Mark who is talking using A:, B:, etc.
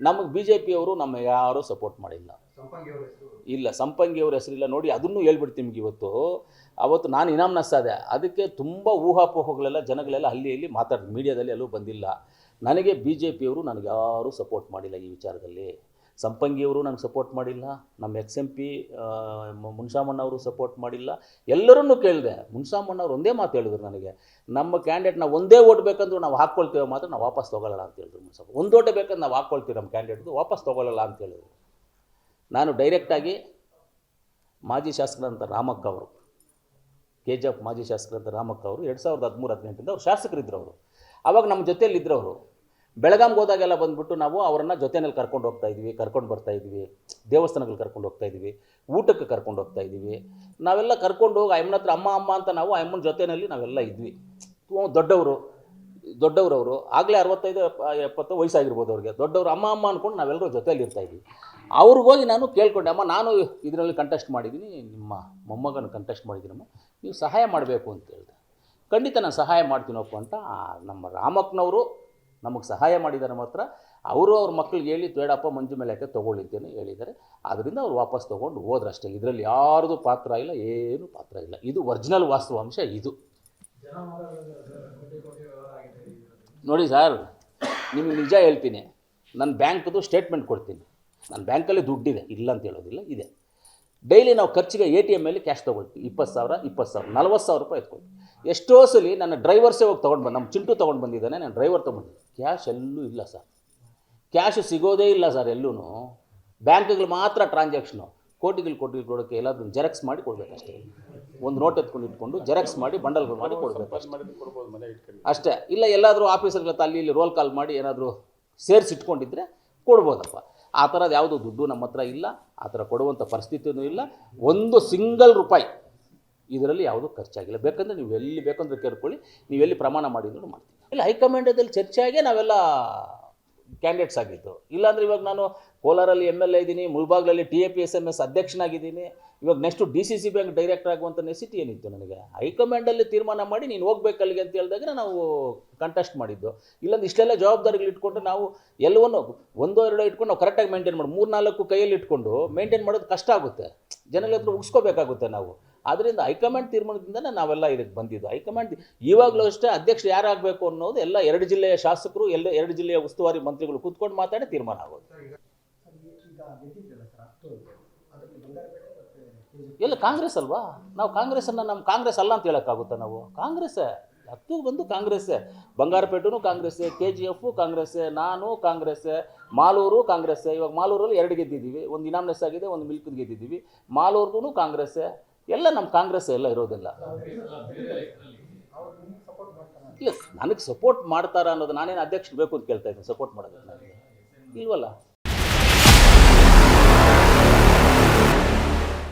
A: ನಮಗೆ B J ಪಿಯವರು ನಮ್ಮ ಯಾರೂ ಸಪೋರ್ಟ್ ಮಾಡಿಲ್ಲ. ಇಲ್ಲ ಸಂಪಂಗಿಯವ್ರ ಹೆಸರಿಲ್ಲ ನೋಡಿ ಅದನ್ನು ಹೇಳ್ಬಿಡ್ತೀನಿ ನಿಮ್ಗೆ ಇವತ್ತು. ಅವತ್ತು ನಾನು ಇನಾಮ್ ನಸ್ತಾದೆ ಅದಕ್ಕೆ ತುಂಬ ಊಹಾಪೋಹಗಳೆಲ್ಲ ಜನಗಳೆಲ್ಲ ಅಲ್ಲಿ ಇಲ್ಲಿ ಮಾತಾಡಿದ್ರು ಮೀಡಿಯಾದಲ್ಲಿ ಎಲ್ಲೂ ಬಂದಿಲ್ಲ. ನನಗೆ ಬಿ ಜೆ ಪಿಯವರು ನನಗೆ ಯಾರೂ ಸಪೋರ್ಟ್ ಮಾಡಿಲ್ಲ ಈ ವಿಚಾರದಲ್ಲಿ. ಸಂಪಂಗಿಯವರು ನನಗೆ ಸಪೋರ್ಟ್ ಮಾಡಿಲ್ಲ, ನಮ್ಮ ಎಕ್ಸ್ ಎಂ ಪಿ ಮುನ್ಸಾಮಣ್ಣವರು ಸಪೋರ್ಟ್ ಮಾಡಿಲ್ಲ. ಎಲ್ಲರನ್ನೂ ಕೇಳಿದೆ. ಮುನ್ಸಾಮಣ್ಣವ್ರು ಒಂದೇ ಮಾತು ಹೇಳಿದ್ರು ನನಗೆ, ನಮ್ಮ ಕ್ಯಾಂಡಿಡೇಟ್ ನಾವು ಒಂದೇ ಓಟ್ ಬೇಕಂದ್ರೂ ನಾವು ಹಾಕ್ಕೊಳ್ತೇವೆ ಮಾತ್ರ ನಾವು ವಾಪಸ್ ತೊಗೊಳ್ಳಲ್ಲ ಅಂತ ಹೇಳಿದ್ರು ಮುನ್ಸಾಮ ಒಂದು ಓಟೆ ಬೇಕಂದ್ರೆ ನಾವು ಹಾಕ್ಕೊಳ್ತೀವಿ ನಮ್ಮ ಕ್ಯಾಂಡಿಡೇಟ್ದು ವಾಪಸ್ ತೊಗೊಳ್ಳಲ್ಲ ಅಂತ ಹೇಳಿದ್ರು. ನಾನು ಡೈರೆಕ್ಟಾಗಿ ಮಾಜಿ ಶಾಸಕರಂತ ರಾಮಕ್ಕ ಅವರು ಕೆ ಜಿ ಎಫ್ ಮಾಜಿ ಶಾಸಕರಂತ ರಾಮಕ್ಕ ಅವರು ಎರಡು ಸಾವಿರದ ಹದಿಮೂರು ಹದಿನೆಂಟರಿಂದ ಅವ್ರು ಶಾಸಕರಿದ್ದರು ಅವರು. ಆವಾಗ ನಮ್ಮ ಜೊತೆಯಲ್ಲಿದ್ದರು ಅವರು ಬೆಳಗಾಂಗೆ ಹೋದಾಗೆಲ್ಲ ಬಂದ್ಬಿಟ್ಟು ನಾವು ಅವರನ್ನು ಜೊತೆಯಲ್ಲಿ ಕರ್ಕೊಂಡು ಹೋಗ್ತಾ ಇದ್ವಿ, ಕರ್ಕೊಂಡು ಬರ್ತಾ ಇದ್ವಿ. ದೇವಸ್ಥಾನಗಳು ಕರ್ಕೊಂಡು ಹೋಗ್ತಾ ಇದ್ವಿ. ಊಟಕ್ಕೆ ಕರ್ಕೊಂಡು ಹೋಗ್ತಾ ಇದ್ವಿ. ನಾವೆಲ್ಲ ಕರ್ಕೊಂಡು ಹೋಗಿ ಅಮ್ಮನ ಹತ್ರ ಅಮ್ಮ ಅಮ್ಮ ಅಂತ ನಾವು ಅಮ್ಮನ ಜೊತೆಯಲ್ಲಿ ನಾವೆಲ್ಲ ಇದ್ವಿ. ದೊಡ್ಡವರು, ದೊಡ್ಡವರವರು, ಆಗಲೇ ಅರವತ್ತೈದು ಎಪ್ಪ- ಎಪ್ಪತ್ತು ವಯಸ್ಸಾಗಿರ್ಬೋದು ಅವ್ರಿಗೆ. ದೊಡ್ಡವರು ಅಮ್ಮ ಅಮ್ಮ ಅಂದ್ಕೊಂಡು ನಾವೆಲ್ಲರೂ ಜೊತೆಯಲ್ಲಿ ಇರ್ತಾ ಇದ್ವಿ. ಅವ್ರಿಗೋಗಿ ನಾನು ಕೇಳ್ಕೊಂಡೆ, ಅಮ್ಮ, ನಾನು ಇದರಲ್ಲಿ ಕಂಟೆಸ್ಟ್ ಮಾಡಿದ್ದೀನಿ, ನಿಮ್ಮ ಮೊಮ್ಮಗನ ಕಂಟೆಸ್ಟ್ ಮಾಡಿದ್ದೀನಮ್ಮ, ನೀವು ಸಹಾಯ ಮಾಡಬೇಕು ಅಂತ ಹೇಳಿದೆ. ಖಂಡಿತ ನಾನು ಸಹಾಯ ಮಾಡ್ತೀನಪ್ಪ ಅಂತ ನಮ್ಮ ರಾಮಕ್ಕನವರು ನಮಗೆ ಸಹಾಯ ಮಾಡಿದ್ದಾರೆ ಮಾತ್ರ ಅವರು ಅವ್ರ ಮಕ್ಕಳಿಗೆ ಹೇಳಿ, ಬೇಡಪ್ಪ, ಮಂಜು ಮೇಲೆ ಯಾಕೆ ತೊಗೊಳಿದ್ದೇನೆ ಹೇಳಿದ್ದಾರೆ. ಆದ್ದರಿಂದ ಅವ್ರು ವಾಪಸ್ ತೊಗೊಂಡು ಹೋದ್ರಷ್ಟೇ. ಇದರಲ್ಲಿ ಯಾರ್ದು ಪಾತ್ರ ಇಲ್ಲ, ಏನು ಪಾತ್ರ ಇಲ್ಲ. ಇದು ಒರಿಜಿನಲ್ ವಾಸ್ತವಾಂಶ ಇದು. ನೋಡಿ ಸರ್, ನಿಮಗೆ ನಿಜ ಹೇಳ್ತೀನಿ. ನನ್ನ ಬ್ಯಾಂಕ್ದು ಸ್ಟೇಟ್ಮೆಂಟ್ ಕೊಡ್ತೀನಿ. ನನ್ನ ಬ್ಯಾಂಕಲ್ಲಿ ದುಡ್ಡಿದೆ, ಇಲ್ಲ ಅಂತ ಹೇಳೋದಿಲ್ಲ, ಇದೆ. ಡೈಲಿ ನಾವು ಖರ್ಚಿಗೆ ಎ ಟಿ ಎಮ್ಮಲ್ಲಿ ಕ್ಯಾಶ್ ತೊಗೊಳ್ತೀವಿ. ಇಪ್ಪತ್ತು ಸಾವಿರ ಇಪ್ಪತ್ತು ಸಾವಿರ, ನಲ್ವತ್ತು ಸಾವಿರ ರೂಪಾಯಿ ಎತ್ಕೊಳ್ತೀವಿ. ಎಷ್ಟೋ ಸಲ ನನ್ನ ಡ್ರೈವರ್ಸೇ ಹೋಗಿ ತೊಗೊಂಡು ಬಂದು ನಮ್ಮ ಚಿಂಟು ತೊಗೊಂಡು ಬಂದಿದ್ದಾನೆ, ನಾನು ಡ್ರೈವರ್ ತೊಗೊಂಡಿದ್ದೆ ಕ್ಯಾಶ್ ಎಲ್ಲೂ ಇಲ್ಲ ಸರ್. ಕ್ಯಾಶು ಸಿಗೋದೇ ಇಲ್ಲ ಸರ್ ಎಲ್ಲೂ ಬ್ಯಾಂಕ್ಗಳು ಮಾತ್ರ ಟ್ರಾನ್ಸಾಕ್ಷನು ಕೋಟಿಗಳು ಕೋಟಿಗಳು ಕೊಡೋಕ್ಕೆ ಎಲ್ಲಾದರೂ ಜೆರಾಕ್ಸ್ ಮಾಡಿ ಕೊಡಬೇಕಷ್ಟೇ. ಒಂದು ನೋಟ್ ಎತ್ಕೊಂಡು ಇಟ್ಕೊಂಡು ಜೆರಾಕ್ಸ್ ಮಾಡಿ ಬಂಡಲ್ಗಳು ಮಾಡಿ ಕೊಡಬೇಕು ಅಷ್ಟೇ. ಇಲ್ಲ ಎಲ್ಲಾದರೂ ಆಫೀಸರ್ಗಳ ಅಲ್ಲಿ ಇಲ್ಲಿ ರೋಲ್ ಕಾಲ್ ಮಾಡಿ ಏನಾದರೂ ಸೇರಿಸಿಟ್ಕೊಂಡಿದ್ರೆ ಕೊಡ್ಬೋದಪ್ಪ. ಆ ಥರದ್ದು ಯಾವುದೂ ದುಡ್ಡು ನಮ್ಮ ಹತ್ರ ಇಲ್ಲ. ಆ ಥರ ಕೊಡುವಂಥ ಪರಿಸ್ಥಿತಿಯೂ ಇಲ್ಲ. ಒಂದು ಸಿಂಗಲ್ ರೂಪಾಯಿ ಇದರಲ್ಲಿ ಯಾವುದೂ ಖರ್ಚಾಗಿಲ್ಲ. ಬೇಕಂದರೆ ನೀವು ಎಲ್ಲಿ ಬೇಕಂದ್ರೆ ಕೇಳ್ಕೊಳ್ಳಿ, ನೀವು ಎಲ್ಲಿ ಪ್ರಮಾಣ ಮಾಡಿದ್ರು ಮಾಡ್ತೀನಿ ಇಲ್ಲ ಹೈಕಮಾಂಡದಲ್ಲಿ ಚರ್ಚೆಯಾಗೆ ನಾವೆಲ್ಲ ಕ್ಯಾಂಡಿಡೇಟ್ಸ್ ಆಗಿದ್ದು. ಇಲ್ಲಾಂದರೆ ಇವಾಗ ನಾನು ಕೋಲಾರಲ್ಲಿ ಎಂ ಎಲ್ ಎ ಇದ್ದೀನಿ, ಮುಳ್ಬಾಗ್ಲಲ್ಲಿ T A P S M S ಅಧ್ಯಕ್ಷನಾಗಿದ್ದೀನಿ. ಇವಾಗ next D C C bank director ಆಗುವಂಥ ನೆಸಿಟಿ ಏನಿತ್ತು ನನಗೆ? ಹೈಕಮಾಂಡಲ್ಲಿ ತೀರ್ಮಾನ ಮಾಡಿ ನೀನು ಹೋಗ್ಬೇಕಲ್ಲಿಗೆ ಅಂತ ಹೇಳಿದಾಗ ನಾವು ಕಂಟೆಸ್ಟ್ ಮಾಡಿದ್ದು. ಇಲ್ಲಾಂದ್ರೆ ಇಷ್ಟೆಲ್ಲ ಜವಾಬ್ದಾರಿಗಳು ಇಟ್ಕೊಂಡು ನಾವು ಎಲ್ಲವನ್ನು ಒಂದೋ ಎರಡೋ ಇಟ್ಕೊಂಡು ನಾವು ಕರೆಕ್ಟಾಗಿ ಮೇಂಟೈನ್ ಮಾಡಿ ಮೂರು ನಾಲ್ಕು ಕೈಯಲ್ಲಿ ಇಟ್ಕೊಂಡು ಮೇಂಟೈನ್ ಮಾಡೋದು ಕಷ್ಟ ಆಗುತ್ತೆ. ಜನಗಳ ಹತ್ರ ಉಗಿಸ್ಕೋಬೇಕಾಗುತ್ತೆ ನಾವು. ಆದ್ದರಿಂದ ಹೈಕಮಾಂಡ್ ತೀರ್ಮಾನದಿಂದನೇ ನಾವೆಲ್ಲ ಇದಕ್ಕೆ ಬಂದಿದ್ದು. ಹೈಕಮಾಂಡ್ ಇವಾಗಲೂ ಅಷ್ಟೇ ಅಧ್ಯಕ್ಷ ಯಾರಾಗಬೇಕು ಅನ್ನೋದು ಎಲ್ಲ ಎರಡು ಜಿಲ್ಲೆಯ ಶಾಸಕರು ಎಲ್ಲ ಎರಡು ಜಿಲ್ಲೆಯ ಉಸ್ತುವಾರಿ ಮಂತ್ರಿಗಳು ಕೂತ್ಕೊಂಡು ಮಾತಾಡಿ ತೀರ್ಮಾನ ಆಗೋದು. ಎಲ್ಲ ಕಾಂಗ್ರೆಸ್ ಅಲ್ವಾ? ನಾವು ಕಾಂಗ್ರೆಸ್ಸನ್ನು ನಮ್ಮ ಕಾಂಗ್ರೆಸ್ ಅಲ್ಲ ಅಂತ ಹೇಳೋಕ್ಕಾಗುತ್ತಾ ನಾವು? ಕಾಂಗ್ರೆಸ್ ಹತ್ತು ಬಂದು ಕಾಂಗ್ರೆಸ್ಸೇ. ಬಂಗಾರಪೇಟೆನೂ ಕಾಂಗ್ರೆಸ್ಸೇ ಕೆ ಜಿ ಎಫು ಕಾಂಗ್ರೆಸ್ಸೇ ನಾನು ಕಾಂಗ್ರೆಸ್ಸೇ ಮಾಲೂರು ಕಾಂಗ್ರೆಸ್ಸೇ. ಇವಾಗ ಮಾಲೂರಲ್ಲಿ ಎರಡು ಗೆದ್ದಿದ್ದೀವಿ. ಒಂದು ಇನಾಮ್ನೆಸ್ ಆಗಿದೆ ಒಂದು ಮಿಲ್ಕ್ ಗೆದ್ದಿದ್ದೀವಿ. ಮಾಲೂರ್ಗೂ ಕಾಂಗ್ರೆಸ್ಸೇ. ಎಲ್ಲ ನಮ್ಮ ಕಾಂಗ್ರೆಸ್ ಎಲ್ಲ ಇರೋದಿಲ್ಲ. ಇಲ್ಲ, ನನಗೆ ಸಪೋರ್ಟ್ ಮಾಡ್ತಾರ ಅನ್ನೋದು ನಾನೇನು ಅಧ್ಯಕ್ಷ ಬೇಕು ಅಂತ ಕೇಳ್ತಾ ಇದ್ದೀನಿ ಸಪೋರ್ಟ್ ಮಾಡೋದಕ್ಕೆ ನನಗೆ. ಇಲ್ವಲ್ಲ?